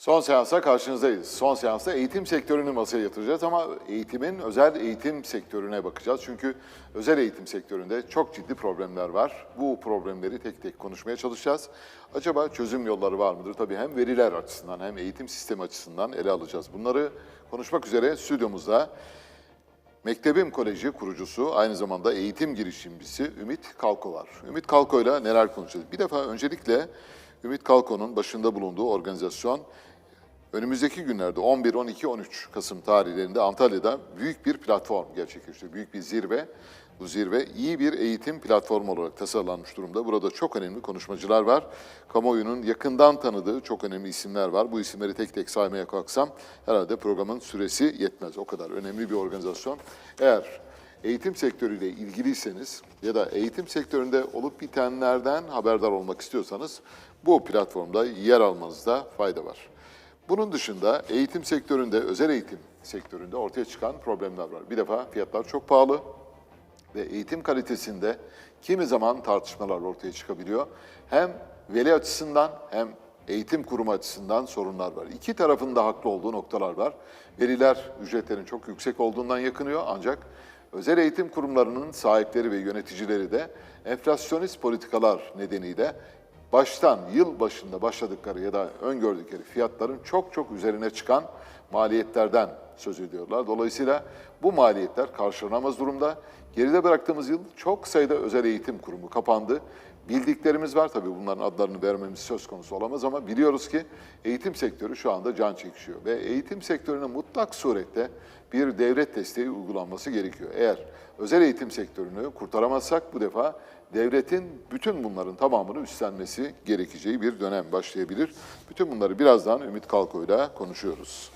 Son seansa karşınızdayız. Son seansta eğitim sektörünü masaya yatıracağız ama eğitimin özel eğitim sektörüne bakacağız. Çünkü özel eğitim sektöründe çok ciddi problemler var. Bu problemleri tek tek konuşmaya çalışacağız. Acaba çözüm yolları var mıdır? Tabii hem veriler açısından hem eğitim sistemi açısından ele alacağız. Bunları konuşmak üzere stüdyomuzda Mektebim Koleji kurucusu, aynı zamanda eğitim girişimcisi Ümit Kalko var. Ümit Kalko ile neler konuşacağız? Bir defa öncelikle Ümit Kalko'nun başında bulunduğu organizasyon önümüzdeki günlerde 11, 12, 13 Kasım tarihlerinde Antalya'da büyük bir platform gerçekleştiriyor. Büyük bir zirve. Bu zirve iyi bir eğitim platformu olarak tasarlanmış durumda. Burada çok önemli konuşmacılar var. Kamuoyunun yakından tanıdığı çok önemli isimler var. Bu isimleri tek tek saymaya kalksam herhalde programın süresi yetmez. O kadar önemli bir organizasyon. Eğer eğitim sektörüyle ilgiliyseniz ya da eğitim sektöründe olup bitenlerden haberdar olmak istiyorsanız bu platformda yer almanızda fayda var. Bunun dışında eğitim sektöründe, özel eğitim sektöründe ortaya çıkan problemler var. Bir defa fiyatlar çok pahalı ve eğitim kalitesinde kimi zaman tartışmalar ortaya çıkabiliyor. Hem veli açısından hem eğitim kurumu açısından sorunlar var. İki tarafın da haklı olduğu noktalar var. Veliler ücretlerin çok yüksek olduğundan yakınıyor ancak özel eğitim kurumlarının sahipleri ve yöneticileri de enflasyonist politikalar nedeniyle baştan yıl başında başladıkları ya da öngördükleri fiyatların çok çok üzerine çıkan maliyetlerden söz ediyorlar. Dolayısıyla bu maliyetler karşılanamaz durumda. Geride bıraktığımız yıl çok sayıda özel eğitim kurumu kapandı. Bildiklerimiz var tabii bunların adlarını vermemiz söz konusu olamaz ama biliyoruz ki eğitim sektörü şu anda can çekişiyor. Ve eğitim sektörüne mutlak surette bir devlet desteği uygulanması gerekiyor. Eğer özel eğitim sektörünü kurtaramazsak bu defa devletin bütün bunların tamamını üstlenmesi gerekeceği bir dönem başlayabilir. Bütün bunları birazdan Ümit Kalko'yla konuşuyoruz.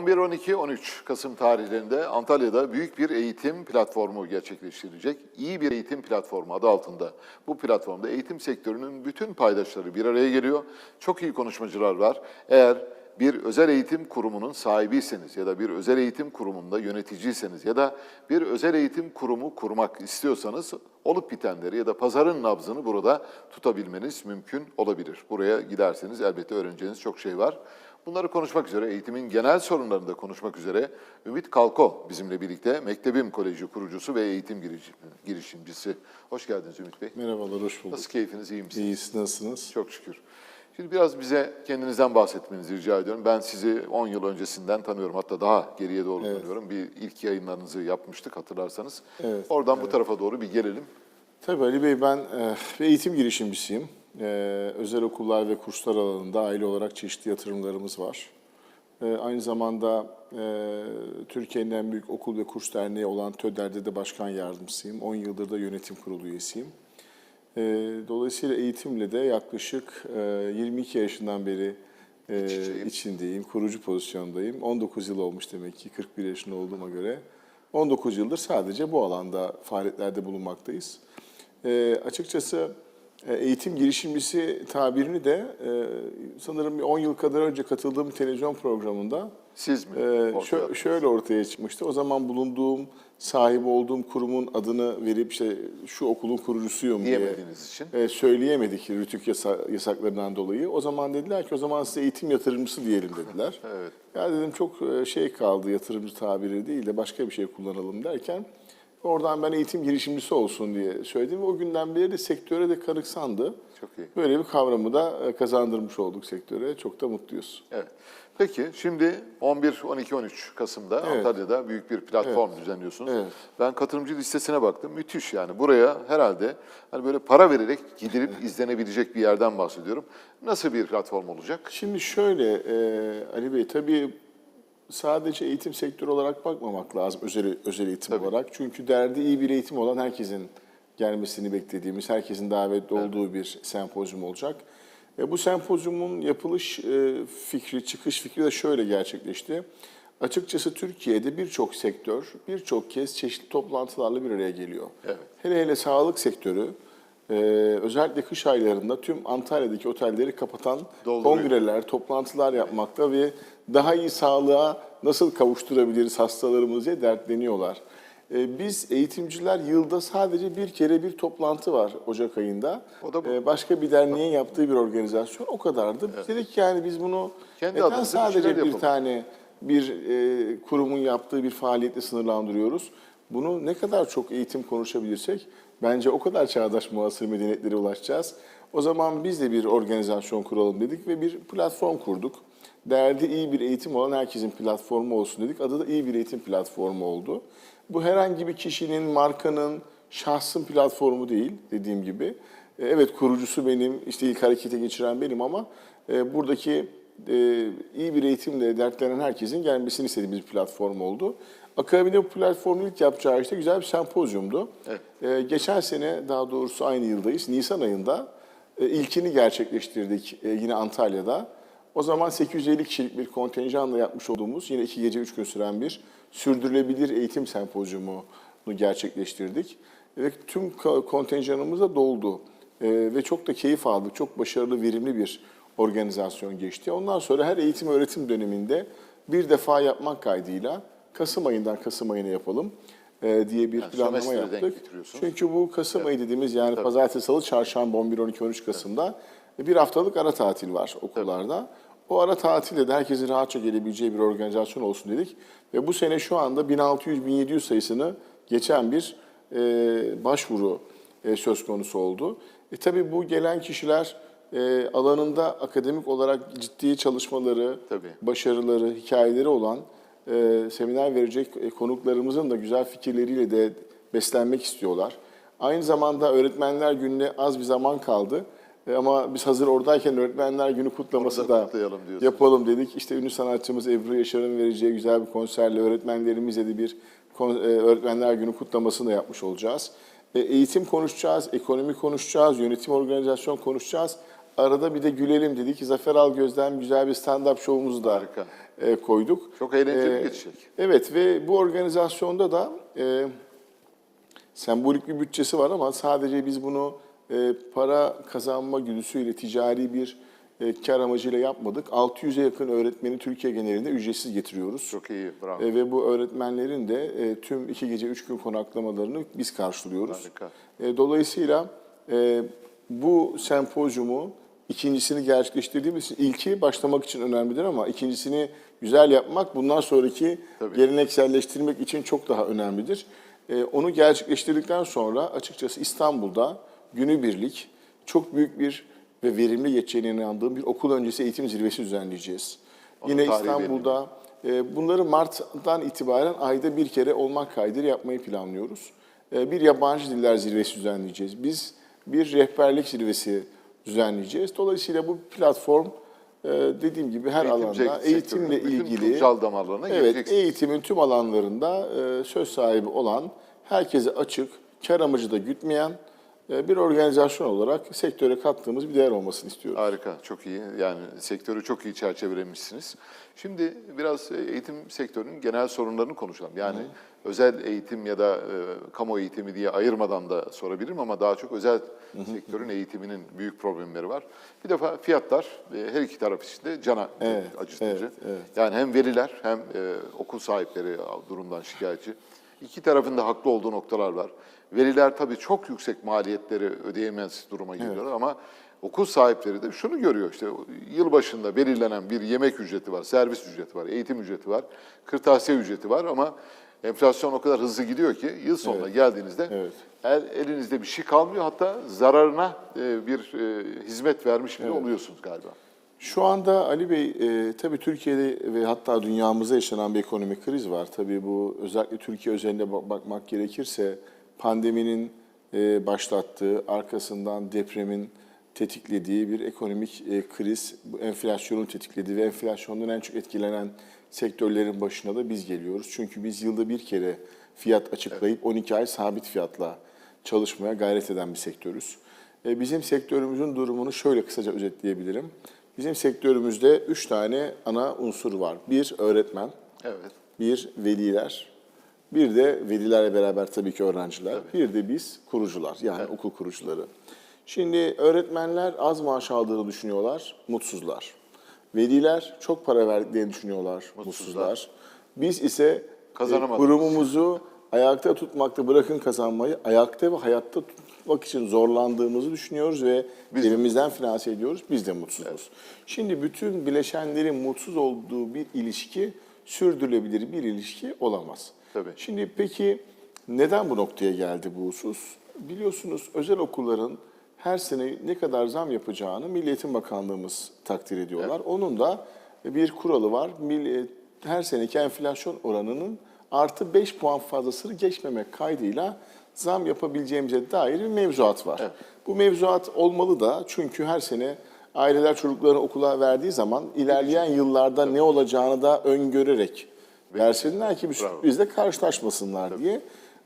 ...11, 12, 13 Kasım tarihlerinde Antalya'da büyük bir eğitim platformu gerçekleştirilecek. İyi bir eğitim platformu adı altında. Bu platformda eğitim sektörünün bütün paydaşları bir araya geliyor. Çok iyi konuşmacılar var. Eğer bir özel eğitim kurumunun sahibiyseniz ya da bir özel eğitim kurumunda yöneticiyseniz ya da bir özel eğitim kurumu kurmak istiyorsanız olup bitenleri ya da pazarın nabzını burada tutabilmeniz mümkün olabilir. Buraya giderseniz elbette öğreneceğiniz çok şey var. Bunları konuşmak üzere, eğitimin genel sorunlarını da konuşmak üzere Ümit Kalko bizimle birlikte Mektebim Koleji kurucusu ve eğitim giriş- girişimcisi. Hoş geldiniz Ümit Bey. Merhabalar, hoş bulduk. Nasıl keyfiniz, iyi misiniz? İyi, siz nasılsınız? Çok şükür. Şimdi biraz bize kendinizden bahsetmenizi rica ediyorum. Ben sizi 10 yıl öncesinden tanıyorum. Hatta daha geriye doğru tanıyorum. Bir ilk yayınlarınızı yapmıştık hatırlarsanız. Evet, Oradan bu tarafa doğru bir gelelim. Tabii Ali Bey, ben e, bir eğitim girişimcisiyim. E, özel okullar ve kurslar alanında aile olarak çeşitli yatırımlarımız var. E, aynı zamanda e, Türkiye'nin en büyük okul ve kurs derneği olan TÖDER'de de başkan yardımcısıyım. 10 yıldır da yönetim kurulu üyesiyim. E, dolayısıyla eğitimle de yaklaşık e, 22 yaşından beri e, içindeyim. içindeyim, kurucu pozisyondayım. 19 yıl olmuş demek ki 41 yaşında olduğuma göre. 19 yıldır sadece bu alanda faaliyetlerde bulunmaktayız. E, açıkçası eğitim girişimcisi tabirini de e, sanırım bir 10 yıl kadar önce katıldığım bir televizyon programında Siz mi? e, şö- şöyle ortaya çıkmıştı. O zaman bulunduğum, sahip olduğum kurumun adını verip işte şu okulun kurucusuyum diye için. e, söyleyemedik rütük yasa, yasaklarından dolayı. O zaman dediler ki o zaman size eğitim yatırımcısı diyelim dediler. Evet. Ya dedim çok e, şey kaldı yatırımcı tabiri değil de başka bir şey kullanalım derken Oradan ben eğitim girişimcisi olsun diye söyledim. O günden beri de sektöre de karıksandı. Çok iyi. Böyle bir kavramı da e, kazandırmış olduk sektöre. Çok da mutluyuz. Evet. Peki şimdi 11, 12, 13 Kasım'da Evet. Antalya'da büyük bir platform düzenliyorsunuz. Evet. Ben katılımcı listesine baktım. Müthiş yani. Buraya herhalde hani böyle para vererek gidilip izlenebilecek bir yerden bahsediyorum. Nasıl bir platform olacak? Şimdi şöyle e, Ali Bey tabii sadece eğitim sektörü olarak bakmamak lazım özel özel eğitim Tabii. olarak. Çünkü derdi iyi bir eğitim olan herkesin gelmesini beklediğimiz, herkesin davetli olduğu bir sempozyum olacak. E, bu sempozyumun yapılış e, fikri, çıkış fikri de şöyle gerçekleşti. Açıkçası Türkiye'de birçok sektör birçok kez çeşitli toplantılarla bir araya geliyor. Evet. Hele hele sağlık sektörü e, özellikle kış aylarında tüm Antalya'daki otelleri kapatan Dolduruyor. kongreler, toplantılar yapmakta ve daha iyi sağlığa nasıl kavuşturabiliriz hastalarımızı diye dertleniyorlar. E, Biz eğitimciler yılda sadece bir kere bir toplantı var Ocak ayında. O da bu. E, Başka bir derneğin yaptığı bir organizasyon o kadardı. Biz dedik ki yani biz bunu Kendi neden bir sadece bir yapalım. tane bir e, kurumun yaptığı bir faaliyetle sınırlandırıyoruz. Bunu ne kadar çok eğitim konuşabilirsek bence o kadar çağdaş muasır medeniyetlere ulaşacağız. O zaman biz de bir organizasyon kuralım dedik ve bir platform kurduk. Derdi iyi bir eğitim olan herkesin platformu olsun dedik. Adı da iyi bir eğitim platformu oldu. Bu herhangi bir kişinin, markanın, şahsın platformu değil dediğim gibi. E, Evet kurucusu benim, işte ilk harekete geçiren benim ama e, buradaki e, iyi bir eğitimle dertlenen herkesin gelmesini istediğimiz bir platform oldu. Akabinde bu platformun ilk yapacağı işte güzel bir sempozyumdu. Evet. Geçen sene daha doğrusu aynı yıldayız. Nisan ayında ilkini gerçekleştirdik yine Antalya'da. O zaman 850 kişilik bir kontenjanla yapmış olduğumuz yine iki gece üç gün süren bir sürdürülebilir eğitim sempozyumunu gerçekleştirdik. Ve tüm ko- kontenjanımız da doldu. E, ve çok da keyif aldık. Çok başarılı, verimli bir organizasyon geçti. Ondan sonra her eğitim öğretim döneminde bir defa yapmak kaydıyla Kasım ayından Kasım ayına yapalım e, diye bir Yani planlama yaptık. Çünkü bu Kasım ayı dediğimiz yani pazartesi, salı, çarşamba 11, 12, 13 Kasım'da bir haftalık ara tatil var okullarda. O ara tatilde de herkesin rahatça gelebileceği bir organizasyon olsun dedik. Ve bu sene şu anda 1600-1700 sayısını geçen bir e, başvuru e, söz konusu oldu. E, tabii bu gelen kişiler e, alanında akademik olarak ciddi çalışmaları, Tabii. başarıları, hikayeleri olan e, seminer verecek e, konuklarımızın da güzel fikirleriyle de beslenmek istiyorlar. Aynı zamanda Öğretmenler Günü'ne az bir zaman kaldı. E, ama biz hazır oradayken Öğretmenler Günü kutlaması Orada da kutlayalım yapalım dedik. İşte ünlü sanatçımız Ebru Yaşar'ın vereceği güzel bir konserle öğretmenlerimizle de bir e, Öğretmenler Günü kutlamasını da yapmış olacağız. E, Eğitim konuşacağız, ekonomi konuşacağız, yönetim organizasyon konuşacağız. Arada bir de gülelim dedik. Zafer Algöz'den güzel bir stand-up şovumuzu da Harika. e, koyduk. Çok eğlenceli E, geçecek. Evet ve bu organizasyonda da e, sembolik bir bütçesi var ama sadece biz bunu para kazanma güdüsüyle ticari bir e, kar amacıyla yapmadık. 600'e yakın öğretmeni Türkiye genelinde ücretsiz getiriyoruz. Çok iyi, bravo. E, ve bu öğretmenlerin de e, tüm iki gece üç gün konaklamalarını biz karşılıyoruz. Harika. E, dolayısıyla e, bu sempozyumu ikincisini gerçekleştirdiğimiz için ilki başlamak için önemlidir ama ikincisini güzel yapmak bundan sonraki Tabii. gelenekselleştirmek için çok daha önemlidir. E, onu gerçekleştirdikten sonra açıkçası İstanbul'da günübirlik çok büyük bir ve verimli geçeceğine inandığım bir okul öncesi eğitim zirvesi düzenleyeceğiz. Onun Yine İstanbul'da e, bunları Mart'tan itibaren ayda bir kere olmak kaydıyla yapmayı planlıyoruz. E, Bir yabancı diller zirvesi düzenleyeceğiz. Biz bir rehberlik zirvesi düzenleyeceğiz. Dolayısıyla bu platform e, dediğim gibi her Eğitim alanda eğitimle bütün ilgili Evet, eğitimin tüm alanlarında e, söz sahibi olan, herkese açık, kar amacı da gütmeyen bir organizasyon olarak sektöre kattığımız bir değer olmasını istiyoruz. Harika, çok iyi. Yani sektörü çok iyi çerçevelemişsiniz. Şimdi biraz eğitim sektörünün genel sorunlarını konuşalım. Yani özel eğitim ya da e, kamu eğitimi diye ayırmadan da sorabilirim ama daha çok özel sektörün eğitiminin büyük problemleri var. Bir defa fiyatlar e, her iki taraf için de cana Evet, acıtıcı. evet, evet. Yani hem veliler hem e, okul sahipleri durumdan şikayetçi. İki tarafın da haklı olduğu noktalar var. Veliler tabii çok yüksek maliyetleri ödeyemez duruma geliyorlar ama okul sahipleri de şunu görüyor işte yıl başında belirlenen bir yemek ücreti var, servis ücreti var, eğitim ücreti var, kırtasiye ücreti var ama Enflasyon o kadar hızlı gidiyor ki yıl sonuna geldiğinizde Evet. el, elinizde bir şey kalmıyor. Hatta zararına e, bir e, hizmet vermiş bile oluyorsunuz galiba. Şu anda Ali Bey, e, tabii Türkiye'de ve hatta dünyamızda yaşanan bir ekonomik kriz var. Tabii bu özellikle Türkiye özelinde bak- bakmak gerekirse pandeminin e, başlattığı, arkasından depremin tetiklediği bir ekonomik e, kriz, bu enflasyonun tetiklediği ve enflasyondan en çok etkilenen sektörlerin başına da biz geliyoruz. Çünkü biz yılda bir kere fiyat açıklayıp 12 ay sabit fiyatla çalışmaya gayret eden bir sektörüz. E, Bizim sektörümüzün durumunu şöyle kısaca özetleyebilirim. Bizim sektörümüzde üç tane ana unsur var. Bir öğretmen, Evet. bir veliler, bir de velilerle beraber tabii ki öğrenciler, bir de biz kurucular yani okul kurucuları. Şimdi öğretmenler az maaş aldığını düşünüyorlar, mutsuzlar. Veliler çok para verdiklerini düşünüyorlar, mutsuzlar. Biz ise e, kurumumuzu ayakta tutmakta bırakın kazanmayı, ayakta ve hayatta tutmak için zorlandığımızı düşünüyoruz ve Biz de. evimizden finanse ediyoruz. Biz de mutsuzuz. Şimdi bütün bileşenlerin mutsuz olduğu bir ilişki sürdürülebilir bir ilişki olamaz. Tabii. Şimdi peki neden bu noktaya geldi bu husus? Biliyorsunuz özel okulların her sene ne kadar zam yapacağını Milli Eğitim Bakanlığımız takdir ediyorlar. Onun da bir kuralı var. Milli- Her seneki enflasyon oranının artı 5 puan fazlasını geçmemek kaydıyla zam yapabileceğimize dair bir mevzuat var. Bu mevzuat olmalı da çünkü her sene aileler çocuklarını okula verdiği zaman ilerleyen yıllarda ne olacağını da öngörerek versinler ki bir Bravo. sürprizle karşılaşmasınlar diye.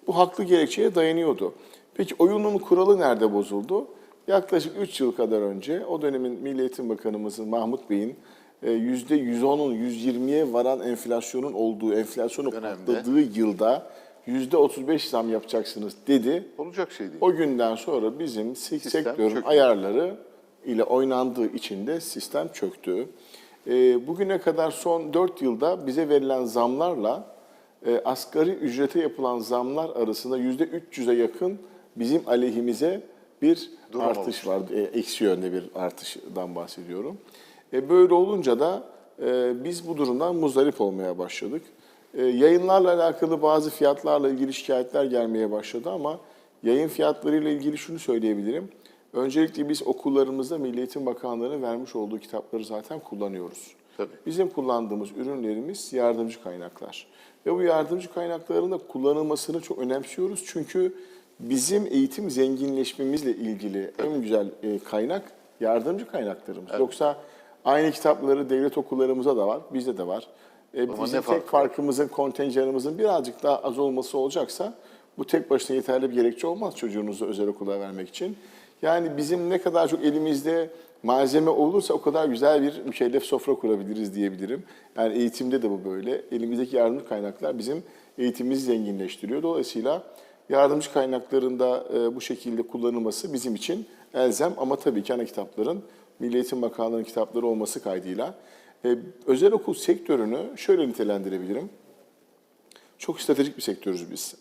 Bu haklı gerekçeye dayanıyordu. Peki oyunun kuralı nerede bozuldu? Yaklaşık 3 yıl kadar önce o dönemin Milli Eğitim Bakanımızın Mahmut Bey'in e, %110'un 120'ye varan enflasyonun olduğu, enflasyonu Dönemde. patladığı yılda %35 zam yapacaksınız dedi. Olacak şey değil. O günden sonra bizim Sistem sektörün çöktü. ayarları ile oynandığı için de sistem çöktü. Ee, bugüne kadar son 4 yılda bize verilen zamlarla e, asgari ücrete yapılan zamlar arasında %300'e yakın bizim aleyhimize bir Durum artış var. E, eksi yönde bir artışdan bahsediyorum. E, böyle olunca da e, biz bu durumdan muzdarip olmaya başladık. E, yayınlarla alakalı bazı fiyatlarla ilgili şikayetler gelmeye başladı ama yayın fiyatlarıyla ilgili şunu söyleyebilirim. Öncelikle biz okullarımızda Milli Eğitim Bakanlığı'nın vermiş olduğu kitapları zaten kullanıyoruz. Tabii. Bizim kullandığımız ürünlerimiz yardımcı kaynaklar. Ve bu yardımcı kaynakların da kullanılmasını çok önemsiyoruz. Çünkü bizim eğitim zenginleşmemizle ilgili en güzel e, kaynak yardımcı kaynaklarımız. Yoksa aynı kitapları devlet okullarımıza da var, bizde de var. E, bizim ne farkı tek farkımızın, kontenjanımızın birazcık daha az olması olacaksa bu tek başına yeterli bir gerekçe olmaz çocuğunuzu özel okula vermek için. Yani bizim ne kadar çok elimizde malzeme olursa o kadar güzel bir mükellef sofra kurabiliriz diyebilirim. Yani eğitimde de bu böyle. Elimizdeki yardımcı kaynaklar bizim eğitimimizi zenginleştiriyor. Dolayısıyla yardımcı kaynakların da e, bu şekilde kullanılması bizim için elzem ama tabii ki ana kitapların Milli Eğitim Bakanlığı'nın kitapları olması kaydıyla e, özel okul sektörünü şöyle nitelendirebilirim. Çok stratejik bir sektörüz biz.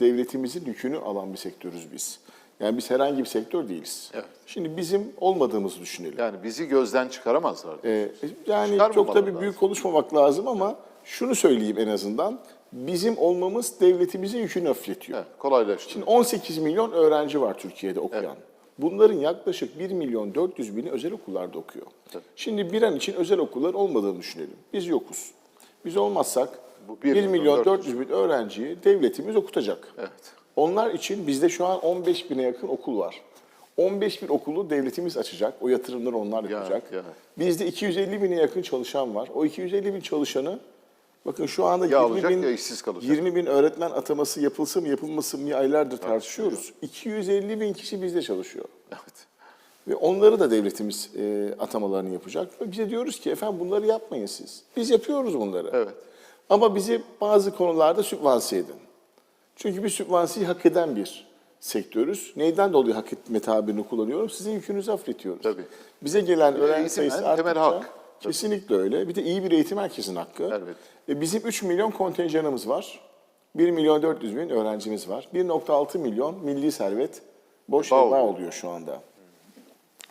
Devletimizin yükünü alan bir sektörüz biz. Yani biz herhangi bir sektör değiliz. Evet. Şimdi bizim olmadığımızı düşünelim. Yani bizi gözden çıkaramazlar. Ee, yani çok tabii lazım. büyük konuşmamak lazım ama şunu söyleyeyim en azından. Bizim olmamız devletimizin yükünü hafifletiyor. Evet, kolaylaştı. Şimdi 18 milyon öğrenci var Türkiye'de okuyan. Bunların yaklaşık 1 milyon 400 bini özel okullarda okuyor. Tabii. Şimdi bir an için özel okullar olmadığını düşünelim. Biz yokuz. Biz olmazsak Bu 1, bir milyon milyon 400 bin öğrenciyi devletimiz okutacak. Evet. Onlar için bizde şu an 15 bine yakın okul var. 15 bin okulu devletimiz açacak. O yatırımları onlar yapacak. ya. Bizde 250 bine yakın çalışan var. O 250 bin çalışanı bakın şu anda Ya 20 alacak bin, ya işsiz kalacak. 20 bin öğretmen ataması yapılsın mı yapılmasın mı aylardır tartışıyoruz. 250 bin kişi bizde çalışıyor. Evet. Ve onları da devletimiz e, atamalarını yapacak. Ve bize diyoruz ki efendim bunları yapmayın siz. Biz yapıyoruz bunları. Evet. Ama bizi bazı konularda sübvanse edin. Çünkü bir sübvanseyi hak eden bir sektörüz. Neyden dolayı hak etme tabirini kullanıyorum? Sizin yükünüzü hafifletiyoruz. Tabii. Bize gelen öğrenci sayısı en temel arttıkça hak. kesinlikle öyle. Bir de iyi bir eğitim herkesin hakkı. Elbette. E, bizim 3 milyon kontenjanımız var. 1 milyon 400 bin öğrencimiz var. 1.6 milyon milli servet boş bağ oluyor. oluyor şu anda.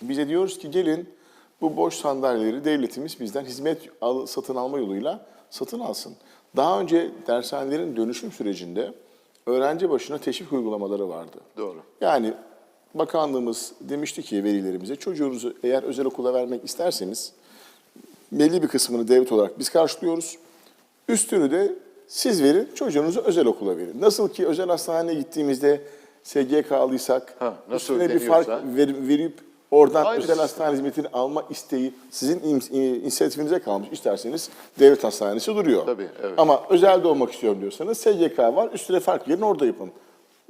Bize diyoruz ki gelin bu boş sandalyeleri devletimiz bizden hizmet al- satın alma yoluyla satın alsın. Daha önce dershanelerin dönüşüm sürecinde öğrenci başına teşvik uygulamaları vardı. Doğru. Yani bakanlığımız demişti ki velilerimize çocuğunuzu eğer özel okula vermek isterseniz belli bir kısmını devlet olarak biz karşılıyoruz. Üstünü de siz verin, çocuğunuzu özel okula verin. Nasıl ki özel hastaneye gittiğimizde SGK'lıysak Ha, nasıl üstüne bir fark ver- verip oradan Aynı özel sistem. hastane hizmetini alma isteği sizin in- in- inisiyatifinize kalmış. İsterseniz devlet hastanesi duruyor. Tabii, evet. Ama özelde olmak istiyorum diyorsanız SGK var, üstüne fark verin orada yapın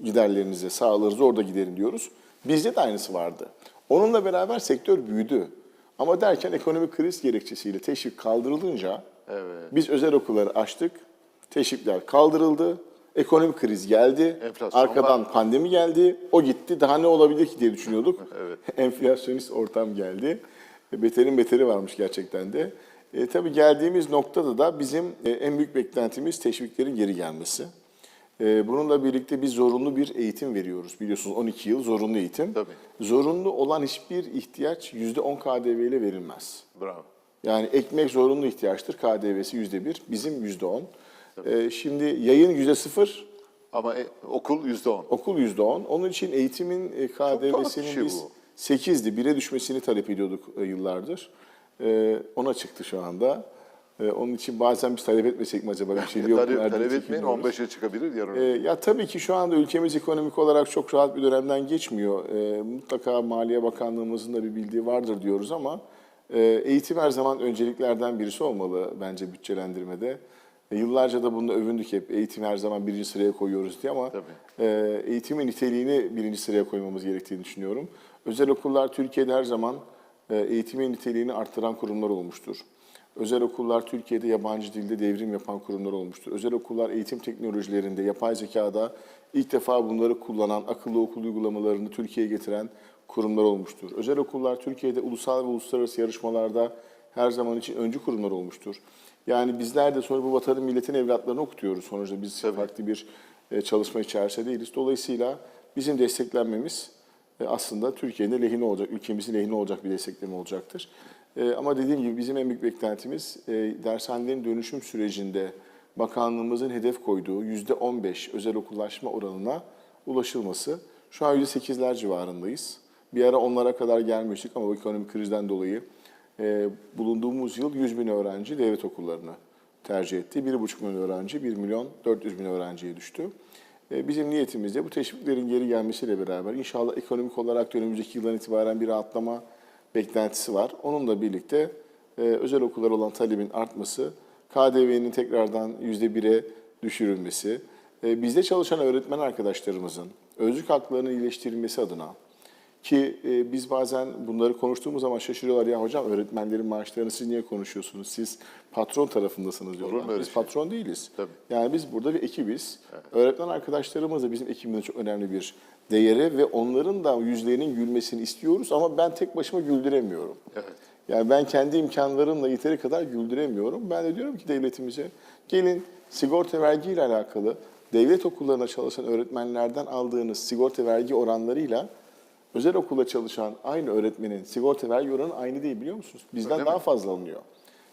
giderlerinize, sağlığınızı orada giderin diyoruz. Bizde de aynısı vardı. Onunla beraber sektör büyüdü. Ama derken ekonomik kriz gerekçesiyle teşvik kaldırılınca Evet. biz özel okulları açtık. Teşvikler kaldırıldı. Ekonomik kriz geldi, Enflasyon arkadan var. pandemi geldi, o gitti. Daha ne olabilir ki diye düşünüyorduk. evet. Enflasyonist ortam geldi. E, beterin beteri varmış gerçekten de. E, tabii geldiğimiz noktada da bizim e, en büyük beklentimiz teşviklerin geri gelmesi. E, bununla birlikte biz zorunlu bir eğitim veriyoruz. Biliyorsunuz 12 yıl zorunlu eğitim. Tabii. Zorunlu olan hiçbir ihtiyaç %10 KDV ile verilmez. Bravo. Yani ekmek zorunlu ihtiyaçtır. KDV'si %1, bizim %10. E, şimdi yayın yüzde sıfır. Ama e, okul yüzde on. Okul yüzde on. Onun için eğitimin e, KDV'sinin şey biz bu. 8'di. düşmesini talep ediyorduk e, yıllardır. E, ona çıktı şu anda. E, onun için bazen biz talep etmesek mi acaba? Bir şey yok. talep, talep etmeyin 15'e çıkabilir yarın. E, ya tabii ki şu anda ülkemiz ekonomik olarak çok rahat bir dönemden geçmiyor. E, mutlaka Maliye Bakanlığımızın da bir bildiği vardır diyoruz ama e, eğitim her zaman önceliklerden birisi olmalı bence bütçelendirmede. E, yıllarca da bunu övündük hep. Eğitim her zaman birinci sıraya koyuyoruz diye ama e, eğitimin niteliğini birinci sıraya koymamız gerektiğini düşünüyorum. Özel okullar Türkiye'de her zaman e, eğitimin niteliğini arttıran kurumlar olmuştur. Özel okullar Türkiye'de yabancı dilde devrim yapan kurumlar olmuştur. Özel okullar eğitim teknolojilerinde, yapay zekada ilk defa bunları kullanan, akıllı okul uygulamalarını Türkiye'ye getiren kurumlar olmuştur. Özel okullar Türkiye'de ulusal ve uluslararası yarışmalarda her zaman için öncü kurumlar olmuştur. Yani bizler de sonra bu vatanın milletin evlatlarını okutuyoruz. Sonuçta biz Tabii. farklı bir e, çalışma içerisinde değiliz. Dolayısıyla bizim desteklenmemiz e, aslında Türkiye'nin lehine olacak, ülkemizin lehine olacak bir destekleme olacaktır. E, Ama dediğim gibi bizim en büyük beklentimiz dershanelerin dönüşüm sürecinde bakanlığımızın hedef koyduğu yüzde 15 özel okullaşma oranına ulaşılması. Şu an yüzde 8'ler civarındayız. Bir ara onlara kadar gelmiştik ama bu ekonomik krizden dolayı e, bulunduğumuz yıl 100 bin öğrenci devlet okullarını tercih etti. 1,5 milyon öğrenci 1 milyon 400 bin öğrenciye düştü. E, Bizim niyetimiz de bu teşviklerin geri gelmesiyle beraber inşallah ekonomik olarak önümüzdeki yıldan itibaren bir rahatlama beklentisi var. Onunla birlikte e, özel okullar olan talebin artması, KDV'nin tekrardan %1'e düşürülmesi, e, bizde çalışan öğretmen arkadaşlarımızın özlük haklarının iyileştirilmesi adına ki e, biz bazen bunları konuştuğumuz zaman şaşırıyorlar ya hocam öğretmenlerin maaşlarını siz niye konuşuyorsunuz? Siz patron tarafındasınız diyorlar. mu öyle Biz şey? patron değiliz. Tabii. Yani biz burada bir ekibiz. Öğretmen arkadaşlarımız da bizim ekibimizde çok önemli bir değeri ve onların da yüzlerinin gülmesini istiyoruz ama ben tek başıma güldüremiyorum. Evet. Yani ben kendi imkanlarımla yeteri kadar güldüremiyorum. Ben de diyorum ki devletimize gelin sigorta vergi ile alakalı devlet okullarında çalışan öğretmenlerden aldığınız sigorta vergi oranlarıyla özel okulda çalışan aynı öğretmenin sigorta vergi oranı aynı değil biliyor musunuz? Bizden Öyle daha mi? fazla alınıyor.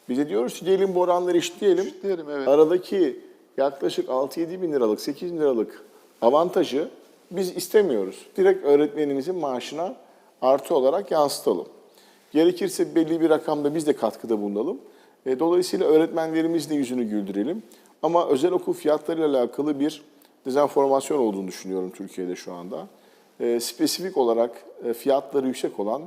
Bize diyoruz ki gelin bu oranları eşitleyelim. Eşitleyelim, evet. Aradaki yaklaşık 6-7 bin liralık, 8 bin liralık avantajı biz istemiyoruz. Direkt öğretmenimizin maaşına artı olarak yansıtalım. Gerekirse belli bir rakamda biz de katkıda bulunalım. E, dolayısıyla öğretmenlerimizin de yüzünü güldürelim. Ama özel okul fiyatlarıyla alakalı bir dezenformasyon olduğunu düşünüyorum Türkiye'de şu anda. E, spesifik olarak e, fiyatları yüksek olan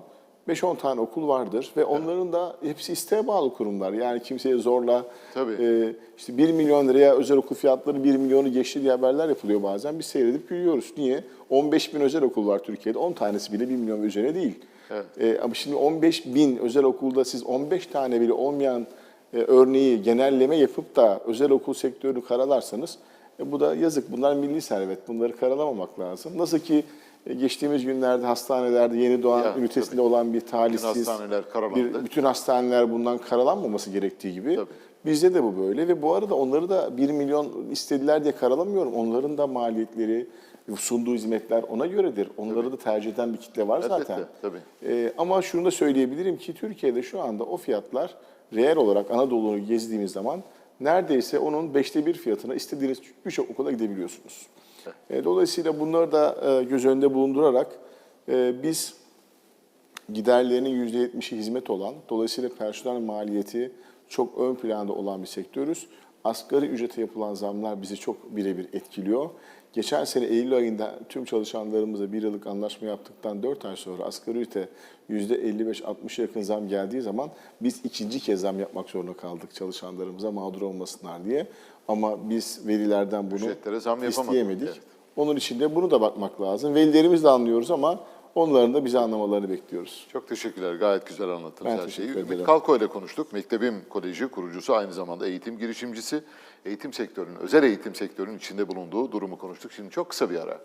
5-10 tane okul vardır ve onların da hepsi isteğe bağlı kurumlar. Yani kimseye zorla Tabii. e, işte 1 milyon liraya özel okul fiyatları 1 milyonu geçti diye haberler yapılıyor bazen. Biz seyredip gülüyoruz. Niye? 15 bin özel okul var Türkiye'de. 10 tanesi bile 1 milyon ve üzerine değil. Evet. E, ama şimdi 15 bin özel okulda siz 15 tane bile olmayan e, örneği genelleme yapıp da özel okul sektörünü karalarsanız e, bu da yazık. Bunlar milli servet. Bunları karalamamak lazım. Nasıl ki geçtiğimiz günlerde hastanelerde yeni doğan Ya, ünitesinde tabii. olan bir talihsiz, Bütün hastaneler karalandı. bir, bütün hastaneler bundan karalanmaması gerektiği gibi Tabii. bizde de bu böyle ve bu arada onları da 1 milyon istediler diye karalamıyorum. Onların da maliyetleri, sunduğu hizmetler ona göredir. Onları da tercih eden bir kitle var Elbette, zaten. tabii. Ee, ama şunu da söyleyebilirim ki Türkiye'de şu anda o fiyatlar reel olarak Anadolu'yu gezdiğimiz zaman neredeyse onun beşte bir fiyatına istediğiniz birçok okula gidebiliyorsunuz. E, Dolayısıyla bunları da e, göz önünde bulundurarak e, biz giderlerinin %70'i hizmet olan, dolayısıyla personel maliyeti çok ön planda olan bir sektörüz. Asgari ücrete yapılan zamlar bizi çok birebir etkiliyor. Geçen sene Eylül ayında tüm çalışanlarımızla bir yıllık anlaşma yaptıktan 4 ay sonra asgari ücrete %55-60'a yakın zam geldiği zaman biz ikinci kez zam yapmak zorunda kaldık çalışanlarımıza mağdur olmasınlar diye. Ama biz verilerden bunu zam isteyemedik. evet. Onun için de bunu da bakmak lazım. Velilerimiz de anlıyoruz ama onların da bizi anlamalarını bekliyoruz. Çok teşekkürler. Gayet güzel anlattınız Ben her şeyi. Ümit. Kalko ile konuştuk. Mektebim Koleji kurucusu, aynı zamanda eğitim girişimcisi. Eğitim sektörünün, özel eğitim sektörünün içinde bulunduğu durumu konuştuk. Şimdi çok kısa bir ara.